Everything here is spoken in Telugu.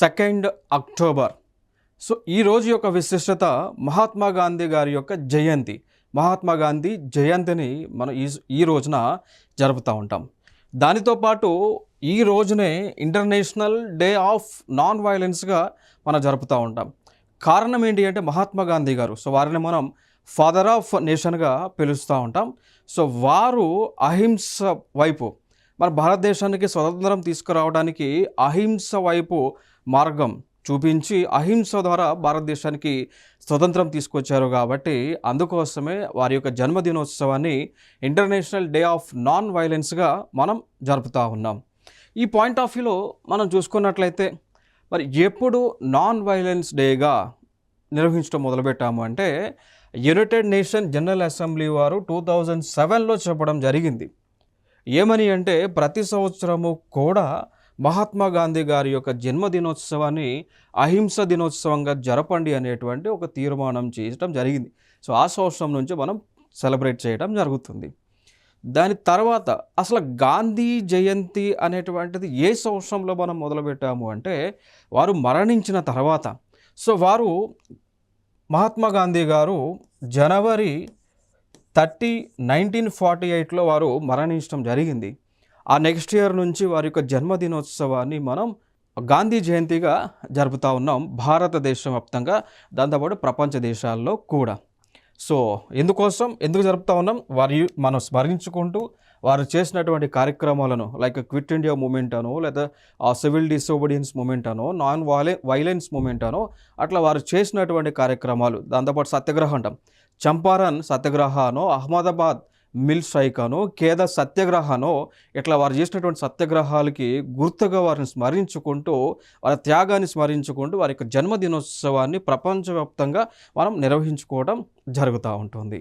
సెకండ్ అక్టోబర్ సో ఈ రోజు యొక్క విశిష్టత మహాత్మా గాంధీ గారి యొక్క జయంతి. మహాత్మా గాంధీ జయంతిని మనం ఈ ఈ రోజున జరుపుతూ ఉంటాం. దానితో పాటు ఈ రోజునే ఇంటర్నేషనల్ డే ఆఫ్ నాన్ వైలెన్స్గా మనం జరుపుతూ ఉంటాం. కారణం ఏంటి అంటే మహాత్మా గాంధీ గారు. సో వారిని మనం ఫాదర్ ఆఫ్ నేషన్గా పిలుస్తూ ఉంటాం. సో వారు అహింస వైపు మన భారతదేశానికి స్వతంత్రం తీసుకురావడానికి అహింస వైపు మార్గం చూపించి అహింస ద్వారా భారతదేశానికి స్వతంత్రం తీసుకొచ్చారు కాబట్టి అందుకోసమే వారి యొక్క జన్మదినోత్సవాన్ని ఇంటర్నేషనల్ డే ఆఫ్ నాన్ వైలెన్స్గా మనం జరుపుతూ ఉన్నాం. ఈ పాయింట్ ఆఫ్ వ్యూలో మనం చూసుకున్నట్లయితే మరి ఎప్పుడు నాన్ వైలెన్స్ డేగా నిర్వహించడం మొదలుపెట్టాము అంటే యునైటెడ్ నేషన్ జనరల్ అసెంబ్లీ వారు టూ థౌజండ్ సెవెన్లో చెప్పడం జరిగింది. ఏమని అంటే ప్రతి సంవత్సరము కూడా మహాత్మా గాంధీ గారి యొక్క జన్మదినోత్సవాన్ని అహింస దినోత్సవంగా జరపండి అనేటువంటి ఒక తీర్మానం చేయటం జరిగింది. సో ఆ సంవత్సరం నుంచి మనం సెలబ్రేట్ చేయడం జరుగుతుంది. దాని తర్వాత అసలు గాంధీ జయంతి అనేటువంటిది ఏ సంవత్సరంలో మనం మొదలుపెట్టాము అంటే వారు మరణించిన తర్వాత. సో వారు మహాత్మా గాంధీ గారు జనవరి థర్టీ నైన్టీన్ ఫార్టీ ఎయిట్లో వారు మరణించడం జరిగింది. ఆ నెక్స్ట్ ఇయర్ నుంచి వారి యొక్క జన్మదినోత్సవాన్ని మనం గాంధీ జయంతిగా జరుపుతూ ఉన్నాం భారతదేశం వ్యాప్తంగా దాంతోపాటు ప్రపంచ దేశాల్లో కూడా. సో ఎందుకోసం ఎందుకు జరుపుతా ఉన్నాం? వారి మనం స్మరించుకుంటూ వారు చేసినటువంటి కార్యక్రమాలను లైక్ క్విట్ ఇండియా మూమెంట్ అనో లేదా సివిల్ డిసోబీడియన్స్ మూమెంట్ అనో నాన్ వాలె వైలెన్స్ మూమెంట్ అనో అట్లా వారు చేసినటువంటి కార్యక్రమాలు దాంతోపాటు సత్యాగ్రహం అంటాం చంపారన్ సత్యాగ్రహనో అహ్మదాబాద్ మిల్ స్ట్రైక్ అనో కేద సత్యాగ్రహనో ఇట్లా వారు చేసినటువంటి సత్యాగ్రహాలకి గుర్తుగా వారిని స్మరించుకుంటూ వారి త్యాగాన్ని స్మరించుకుంటూ వారి యొక్క జన్మదినోత్సవాన్ని ప్రపంచవ్యాప్తంగా మనం నిర్వహించుకోవడం జరుగుతూ ఉంటుంది.